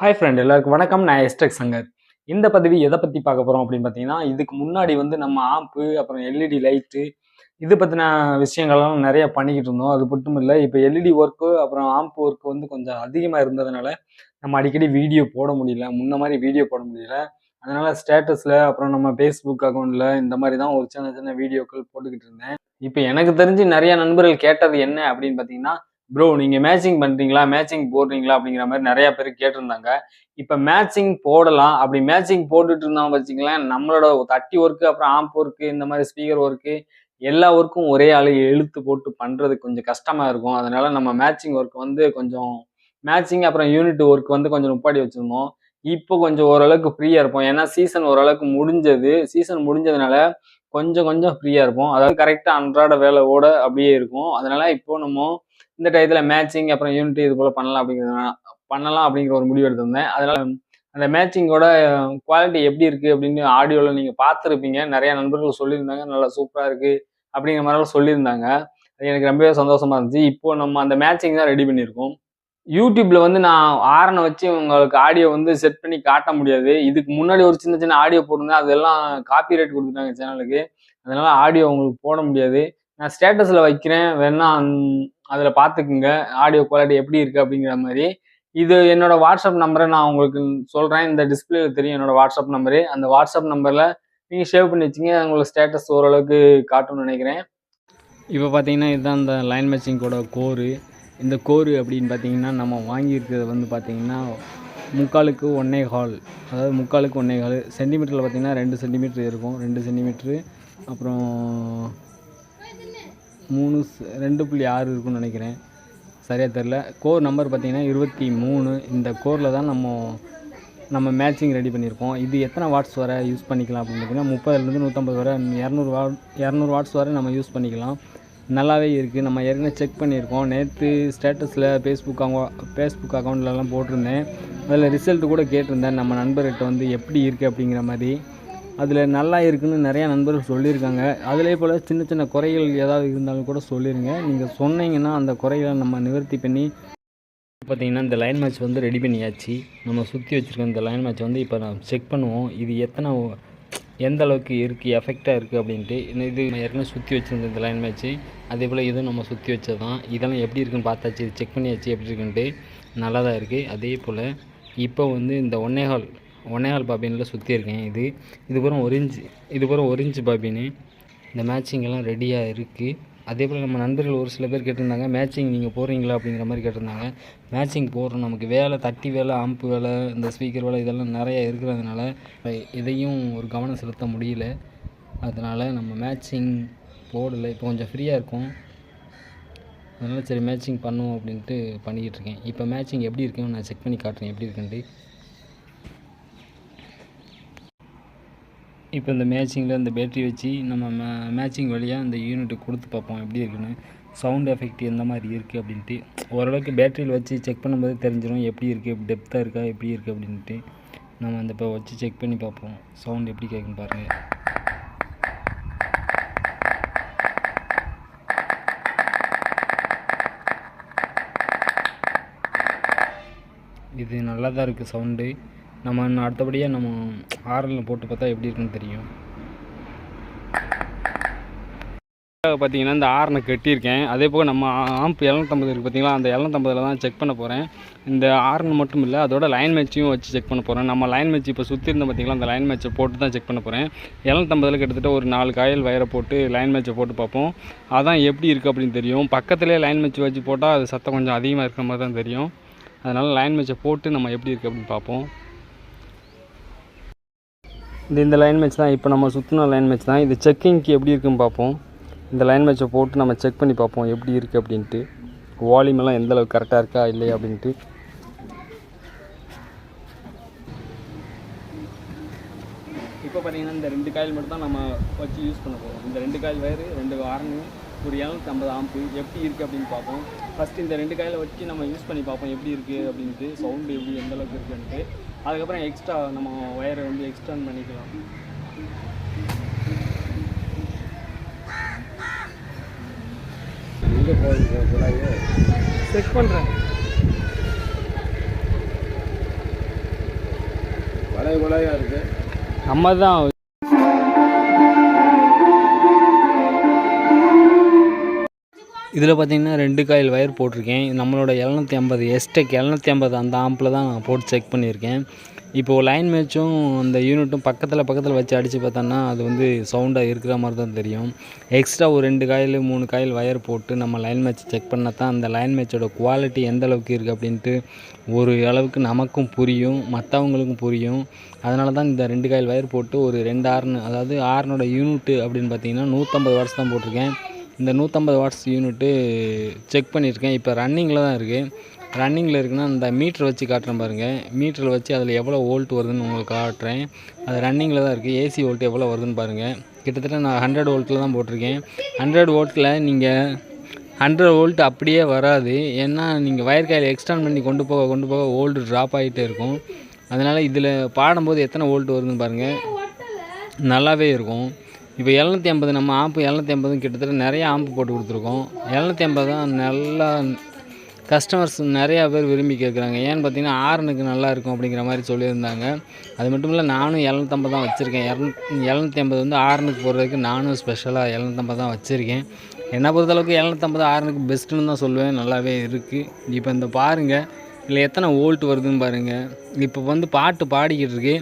Hi friend எல்லாருக்கும் வணக்கம். நான் எஸ்டெக் சங்கர். இந்த பதவி எதை பற்றி பார்க்க போகிறோம் அப்படின்னு பார்த்தீங்கன்னா இதுக்கு முன்னாடி வந்து நம்ம ஆம்பு அப்புறம் எல்இடி லைட்டு இது பற்றின விஷயங்கள்லாம் நிறைய பண்ணிக்கிட்டு இருந்தோம். அது மட்டும் இல்லை இப்போ எல்இடி ஒர்க்கு அப்புறம் ஆம்ப் ஒர்க்கு வந்து கொஞ்சம் அதிகமாக இருந்ததுனால நம்ம அடிக்கடி வீடியோ போட முடியல. முன்ன மாதிரி வீடியோ போட முடியல. அதனால ஸ்டேட்டஸில் அப்புறம் நம்ம ஃபேஸ்புக் அக்கௌண்ட்டில் இந்த மாதிரி தான் ஒரு சின்ன சின்ன வீடியோக்கள் போட்டுக்கிட்டு இருந்தேன். இப்போ எனக்கு தெரிஞ்சு நிறைய நண்பர்கள் கேட்டது என்ன அப்படின்னு பார்த்தீங்கன்னா ப்ரோ நீங்கள் மேட்சிங் பண்ணுறீங்களா மேட்சிங் போடுறீங்களா? அப்படிங்கிற மாதிரி நிறையா பேர் கேட்டிருந்தாங்க. இப்போ மேட்சிங் போடலாம். அப்படி மேட்சிங் போட்டுட்டு இருந்தோம் வச்சுங்களேன் நம்மளோட தட்டி ஒர்க்கு அப்புறம் ஆம்ப் ஒர்க்கு இந்த மாதிரி ஸ்பீக்கர் ஒர்க்கு எல்லா ஒர்க்கும் ஒரே ஆள் எழுத்து போட்டு பண்ணுறது கொஞ்சம் கஷ்டமாக இருக்கும். அதனால நம்ம மேட்சிங் ஒர்க் வந்து கொஞ்சம் மேட்சிங் அப்புறம் யூனிட் ஒர்க் வந்து கொஞ்சம் உப்பாடி வச்சுருந்தோம். இப்போ கொஞ்சம் ஓரளவுக்கு ஃப்ரீயாக இருப்போம். ஏன்னா சீசன் ஓரளவுக்கு முடிஞ்சது. சீசன் முடிஞ்சதுனால கொஞ்சம் கொஞ்சம் ஃப்ரீயாக இருப்போம். அதாவது கரெக்டாக அன்றாட வேலையோட அப்படியே இருக்கும். அதனால இப்போ நம்ம இந்த டயத்தில் மேட்சிங் அப்புறம் யூனிட் இது போல் பண்ணலாம் அப்படிங்கிற பண்ணலாம் அப்படிங்கிற ஒரு முடிவு எடுத்திருந்தேன். அதனால அந்த மேட்சிங்கோட குவாலிட்டி எப்படி இருக்குது அப்படின்னு ஆடியோவில் நீங்கள் பார்த்துருப்பீங்க. நிறையா நண்பர்கள் சொல்லியிருந்தாங்க நல்லா சூப்பராக இருக்குது அப்படிங்கிற மாதிரிலாம் சொல்லியிருந்தாங்க. அது எனக்கு ரொம்பவே சந்தோஷமாக இருந்துச்சு. இப்போ நம்ம அந்த மேட்சிங் தான் ரெடி பண்ணியிருக்கோம். யூடியூப்ல வந்து நான் ஆரனை வச்சு உங்களுக்கு ஆடியோ வந்து செட் பண்ணி காட்ட முடியாது. இதுக்கு முன்னாடி ஒரு சின்ன சின்ன ஆடியோ போட்டிருந்தேன். அதெல்லாம் காப்பி ரைட் கொடுத்துட்டாங்க சேனலுக்கு அதனால ஆடியோ உங்களுக்கு போட முடியாது. நான் ஸ்டேட்டஸில் வைக்கிறேன். வேணா அதில் பார்த்துக்குங்க ஆடியோ குவாலிட்டி எப்படி இருக்குது அப்படிங்கிற மாதிரி. இது என்னோட வாட்ஸ்அப் நம்பரை நான் உங்களுக்கு சொல்கிறேன் இந்த டிஸ்பிளேல தெரியும் என்னோட வாட்ஸ்அப் நம்பரு அந்த வாட்ஸ்அப் நம்பரில் நீங்கள் சேவ் பண்ணி வச்சிங்க. உங்களுக்கு ஸ்டேட்டஸ் ஓரளவுக்கு காட்டும்னு நினைக்கிறேன். இப்போ பார்த்தீங்கன்னா இதுதான் இந்த லைன் மேட்சிங்கோட கோரு இந்த கோரு அப்படின்னு பார்த்தீங்கன்னா நம்ம வாங்கியிருக்கிறது வந்து பார்த்திங்கன்னா முக்காலுக்கு ஒன்னே கால். அதாவது முக்காலுக்கு ஒன்னே கால். சென்டிமீட்டரில் பார்த்தீங்கன்னா ரெண்டு சென்டிமீட்ரு இருக்கும். ரெண்டு சென்டிமீட்ரு அப்புறம் மூணு ரெண்டு புள்ளி ஆறு இருக்கும்னு நினைக்கிறேன். சரியாக தெரில கோர் நம்பர் பார்த்தீங்கன்னா இருபத்தி மூணு. இந்த கோரில் தான் நம்ம நம்ம மேட்சிங் ரெடி பண்ணியிருக்கோம். இது எத்தனை வாட்ஸ் வரை யூஸ் பண்ணிக்கலாம் அப்படின்னு பார்த்தீங்கன்னா முப்பதுலேருந்து நூற்றம்பது வரை இரநூறு வாட் இரநூறு வாட்ஸ் வரை நம்ம யூஸ் பண்ணிக்கலாம். நல்லாவே இருக்குது நம்ம ஏற்கனவே செக் பண்ணியிருக்கோம். நேற்று ஸ்டேட்டஸில் ஃபேஸ்புக் அவங்க ஃபேஸ்புக் அக்கௌண்ட்லலாம் போட்டிருந்தேன். அதில் ரிசல்ட்டு கூட கேட்டிருந்தேன். நம்ம நண்பர்கிட்ட வந்து எப்படி இருக்குது அப்படிங்கிற மாதிரி. அதில் நல்லா இருக்குதுன்னு நிறையா நண்பர்கள் சொல்லியிருக்காங்க. அதிலே போல் சின்ன சின்ன குறைகள் ஏதாவது இருந்தாலும் கூட சொல்லிடுங்க நீங்கள் சொன்னீங்கன்னா அந்த குறைகளை நம்ம நிவர்த்தி பண்ணி பார்த்தீங்கன்னா இந்த லைன் மேட்ச் வந்து ரெடி பண்ணியாச்சு. நம்ம சுற்றி வச்சுருக்க இந்த லைன் மேட்ச் வந்து இப்போ நான் செக் பண்ணுவோம். இது எத்தனை எந்த அளவுக்கு இருக்குது எஃபெக்டாக இருக்குது அப்படின்ட்டு இது ஏற்கனவே சுற்றி வச்சுருந்த இந்த லைன் மேட்ச்சு அதே போல் இதுவும் நம்ம சுற்றி வச்சது தான் இதெல்லாம் எப்படி இருக்குன்னு பார்த்தாச்சு இது செக் பண்ணியாச்சு எப்படி இருக்குன்ட்டு. நல்லா தான் இருக்குது அதே போல் இப்போ வந்து இந்த ஒன்னேகால் ஒன்னேகால் பாபினில் சுற்றி இருக்கேன். இது இதுபுறம் ஒரிஞ்சு இதுபுறம் ஒரிஞ்சு பாபின்னு இந்த மேட்சிங்கெல்லாம் ரெடியாக இருக்குது அதே போல் நம்ம நண்பர்கள் ஒரு சில பேர் கேட்டிருந்தாங்க மேட்சிங் நீங்கள் போடுறீங்களா? அப்படிங்கிற மாதிரி கேட்டிருந்தாங்க. மேட்சிங் போடுறோம். நமக்கு வேலை தட்டி வேலை ஆம்பு வேலை இந்த ஸ்பீக்கர் வேலை இதெல்லாம் நிறையா இருக்கிறதுனால இதையும் ஒரு கவனம் செலுத்த முடியல. அதனால் நம்ம மேட்சிங் போடலை. இப்போ கொஞ்சம் ஃப்ரீயாக இருக்கும். அதனால் சரி மேட்சிங் பண்ணுவோம் அப்படின்ட்டு பண்ணிக்கிட்டு இருக்கேன். இப்போ மேட்சிங் எப்படி இருக்குன்னு நான் செக் பண்ணி காட்டுறேன். எப்படி இருக்குன்ட்டு. இப்போ இந்த மேட்சிங்கில் இந்த பேட்டரி வச்சு நம்ம மே மேட்சிங் வழியாக இந்த யூனிட்டு கொடுத்து பார்ப்போம். எப்படி இருக்குன்னு? சவுண்ட் எஃபெக்ட் எந்த மாதிரி இருக்குது அப்படின்ட்டு. ஓரளவுக்கு பேட்டரியில் வச்சு செக் பண்ணும்போது தெரிஞ்சிடும் எப்படி இருக்குது டெப்த்தாக இருக்கா? எப்படி இருக்குது அப்படின்ட்டு. நம்ம அந்த இப்போ வச்சு செக் பண்ணி பார்ப்போம். சவுண்ட் எப்படி கேட்குன்னு பாருங்கள் இது நல்லா தான் இருக்குது சவுண்டு நம்ம இன்னும் அடுத்தபடியாக நம்ம ஆரலில் போட்டு பார்த்தா எப்படி இருக்குன்னு தெரியும். பார்த்தீங்கன்னா இந்த ஆரனை கட்டியிருக்கேன். அதே போல் நம்ம ஆம்ப் எழுநூத்தம்பது இருக்குது பார்த்தீங்களா? அந்த எழுநூத்தம்பதில் தான் செக் பண்ண போகிறேன் இந்த ஆரன் மட்டும் இல்லை அதோட லைன் மேட்சையும் வச்சு செக் பண்ண போகிறேன் நம்ம லைன் மேட்ச் இப்போ சுற்றி இருந்த பார்த்தீங்களா? அந்த லைன் மேட்சை போட்டு தான் செக் பண்ண போகிறேன் எழுநூத்தம்பதில் கிட்டத்தட்ட ஒரு நாலு காயல் வயரை போட்டு லைன் மேட்சை போட்டு பார்ப்போம். அதான் எப்படி இருக்குது அப்படின்னு தெரியும். பக்கத்துலேயே லைன் மேட்ச் வச்சு போட்டால் அது சத்தம் கொஞ்சம் அதிகமாக இருக்கிற மாதிரி தான் தெரியும். அதனால் லைன் மேட்சை போட்டு நம்ம எப்படி இருக்குது அப்படின்னு பார்ப்போம். இது இந்த லைன் மேட்ச் தான். இப்போ நம்ம சுற்றின லைன் மேட்ச் தான். இது செக்கிங்க்கு எப்படி இருக்குன்னு பார்ப்போம். இந்த லைன் மேட்ச்சை போட்டு நம்ம செக் பண்ணி பார்ப்போம். எப்படி இருக்குது அப்படின்ட்டு. வால்யூம் எல்லாம் எந்த அளவுக்கு கரெக்டாக இருக்கா இல்லையா அப்படின்ட்டு. இப்போ பார்த்தீங்கன்னா இந்த ரெண்டு காயில் மட்டும் தான் நம்ம வச்சு யூஸ் பண்ண போகிறோம் இந்த ரெண்டு காயில் வயரு ரெண்டு வாரணும் ஒரு இரநூத்தி ஐம்பது ஆம்பு எப்படி இருக்குது அப்படின்னு பார்ப்போம். ஃபஸ்ட்டு இந்த ரெண்டு காயில் வச்சு நம்ம யூஸ் பண்ணி பார்ப்போம். எப்படி இருக்குது அப்படின்ட்டு சவுண்டு எப்படி எந்தளவுக்கு இருக்குன்ட்டு. அதுக்கப்புறம் எக்ஸ்ட்ரா நம்ம ஒயரை வந்து எக்ஸ்டெண்ட் பண்ணிக்கலாம். செக் பண்ணுறேன் வளைய வளையா இருக்கு? நம்ம தான் இதில் பார்த்தீங்கன்னா ரெண்டு காயில் ஒயர் போட்டிருக்கேன். நம்மளோட எழுநூற்றி ஐம்பது எஸ்டெக் எழுநூற்றி ஐம்பது அந்த ஆம்பில் தான் நான் போட்டு செக் பண்ணியிருக்கேன். இப்போது லைன் மேட்சும் அந்த யூனிட்டும் பக்கத்தில் பக்கத்தில் வச்சு அடித்து பார்த்தோன்னா அது வந்து சவுண்டாக இருக்கிற மாதிரி தான் தெரியும். எக்ஸ்ட்ரா ஒரு ரெண்டு காயில் மூணு காயில் ஒயர் போட்டு நம்ம லைன் மேட்ச் செக் பண்ணால் தான் அந்த லைன் மேட்சோட குவாலிட்டி எந்த அளவுக்கு இருக்குது அப்படின்ட்டு ஒரு அளவுக்கு நமக்கும் புரியும் மற்றவங்களுக்கும் புரியும். அதனால தான் இந்த ரெண்டு காயில் ஒயர் போட்டு ஒரு ரெண்டு ஆர்னு அதாவது ஆர்னோட யூனிட்டு அப்படின்னு பார்த்தீங்கன்னா நூற்றம்பது வாட்ஸ் தான் போட்டிருக்கேன். இந்த நூற்றம்பது வாட்ஸ் யூனிட்டு செக் பண்ணியிருக்கேன். இப்போ ரன்னிங்கில் தான் இருக்குது ரன்னிங்கில் இருக்குன்னா இந்த மீட்ரு வச்சு காட்டுறேன் பாருங்கள் மீட்டரில் வச்சு அதில் எவ்வளோ வோல்ட் வருதுன்னு உங்களுக்கு காட்டுறேன். அது ரன்னிங்கில் தான் இருக்குது ஏசி வோல்ட் எவ்வளோ வருதுன்னு பாருங்கள் கிட்டத்தட்ட நான் ஹண்ட்ரட் வோல்ட்டில் தான் போட்டிருக்கேன். ஹண்ட்ரட் வோல்ட்டில் நீங்கள் ஹண்ட்ரட் வோல்ட் அப்படியே வராது. ஏன்னா நீங்கள் வயர் காயில் எக்ஸ்டெண்ட் பண்ணி கொண்டு போக கொண்டு போக ஓல்டு ட்ராப் ஆகிட்டே இருக்கும். அதனால் இதில் பாடும்போது எத்தனை வோல்ட் வருதுன்னு பாருங்கள் நல்லாவே இருக்கும். இப்போ எழுநூற்றி ஐம்பது நம்ம ஆம்பு எழுநூற்றி ஐம்பது கிட்டத்தட்ட நிறைய ஆம்பு போட்டு கொடுத்துருக்கோம். எழுநூற்றி ஐம்பது தான் நல்லா கஸ்டமர்ஸ் நிறையா பேர் விரும்பி கேட்குறாங்க. ஏன்னு பார்த்தீங்கன்னா ஆரனுக்கு நல்லா இருக்கும் அப்படிங்கிற மாதிரி சொல்லியிருந்தாங்க. அது மட்டும் இல்லை நானும் எழுநூற்றம்பது தான் வச்சுருக்கேன். இரநூ எழுநூற்றி ஐம்பது வந்து ஆரனுக்கு போடுறதுக்கு நானும் ஸ்பெஷலாக எழுநூத்தம்பது தான் வச்சுருக்கேன். என்னை பொறுத்தளவுக்கு எழுநூற்றம்பது ஆரனுக்கு பெஸ்ட்டுன்னு தான் சொல்லுவேன். நல்லாவே இருக்குது இப்போ இந்த பாருங்கள் இல்லை எத்தனை வோல்ட் வருதுன்னு பாருங்கள் இப்போ வந்து பாட்டு பாடிக்கிட்டு இருக்கு.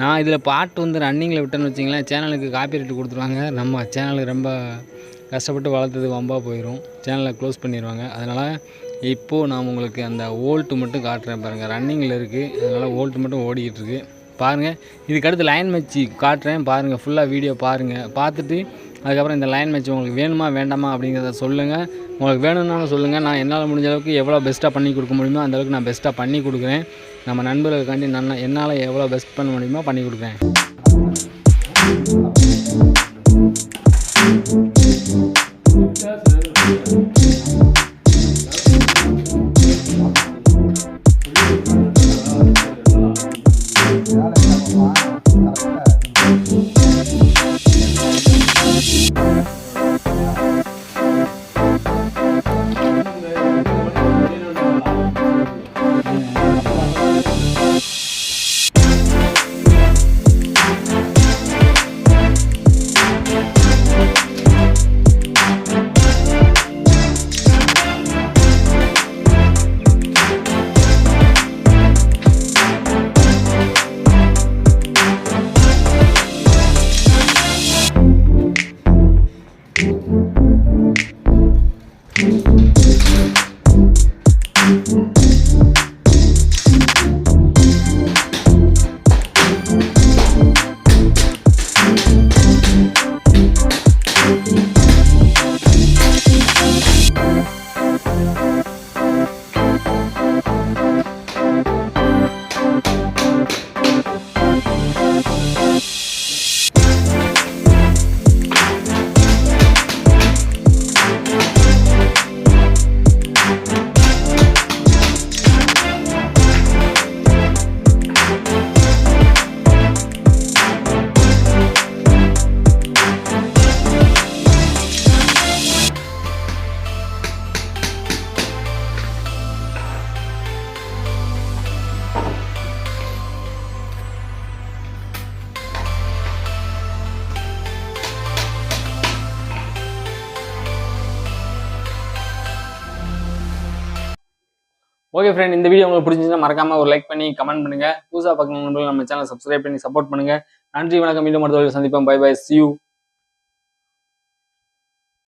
நான் இதில் பாட்டு வந்து ரன்னிங்கில் விட்டேன்னு வச்சிங்களேன் சேனலுக்கு காப்பி ரைட்டு கொடுத்துருவாங்க. நம்ம சேனலுக்கு ரொம்ப கஷ்டப்பட்டு வளர்த்தது வம்பாக போயிடும் சேனலை க்ளோஸ் பண்ணிடுவாங்க அதனால் இப்போது நான் உங்களுக்கு அந்த ஓல்ட்டு மட்டும் காட்டுறேன் பாருங்கள் ரன்னிங்கில் இருக்குது அதனால் ஓல்ட்டு மட்டும் ஓடிக்கிட்டு இருக்குது பாருங்கள் இதுக்கடுத்து லைன் மேட்ச் காட்டுறேன். பாருங்கள் ஃபுல்லாக வீடியோ பாருங்கள் பார்த்துட்டு அதுக்கப்புறம் இந்த லைன் மேட்ச் உங்களுக்கு வேணுமா வேண்டாமா அப்படிங்கிறத சொல்லுங்கள் உங்களுக்கு வேணும்னாலும் சொல்லுங்கள் நான் என்னால் முடிஞ்ச அளவுக்கு எவ்வளோ பெஸ்ட்டாக பண்ணி கொடுக்க முடியுமோ அந்த அளவுக்கு நான் பெஸ்ட்டாக பண்ணி கொடுக்குறேன். நம்ம நண்பர்களுக்காண்டி நான் என்னால் எவ்வளோ பெஸ்ட் பண்ண முடியுமோ பண்ணி கொடுக்குறேன் ஓகே ஃப்ரெண்ட் இந்த வீடியோ உங்களுக்கு பிடிச்சிருந்தா மறக்காம ஒரு லைக் பண்ணி கமெண்ட் பண்ணுங்க. புதுசாக பார்க்கணும் நம்ம சேனல் சப்ஸ்கிரைப் பண்ணி சப்போர்ட் பண்ணுங்க. நன்றி வணக்கம். மீண்டும் அடுத்த சந்திப்போம். By by see